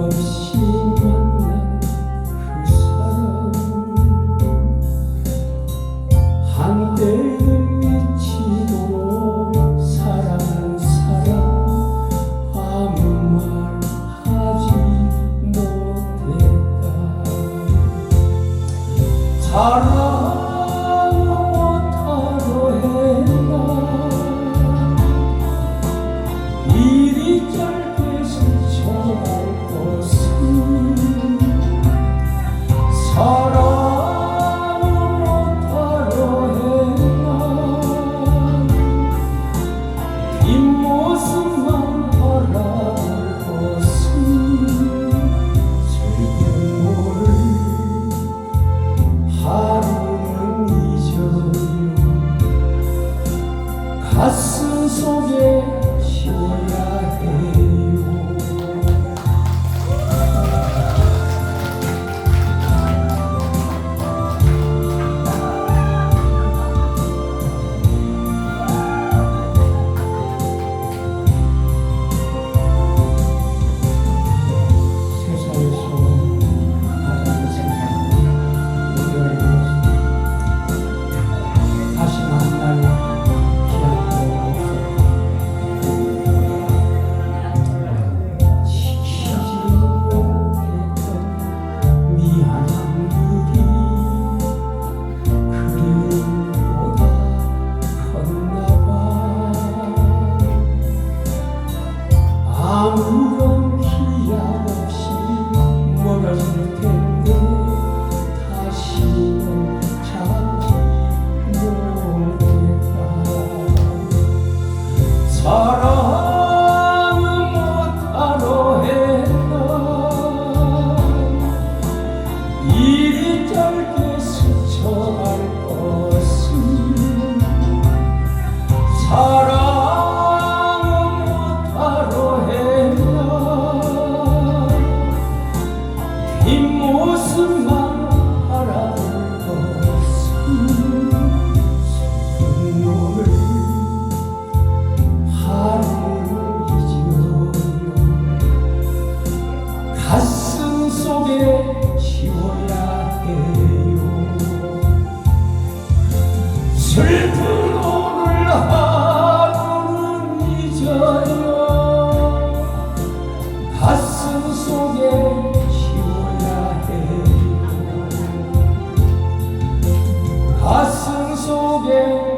없이 만난 그 사람. 한때는 미치도록 사랑, 사랑 아무 말 하지 못했다. 뒷모습만 바라볼 슬픔을 하루는 잊어요. 가슴 속에 Hashem. Yeah.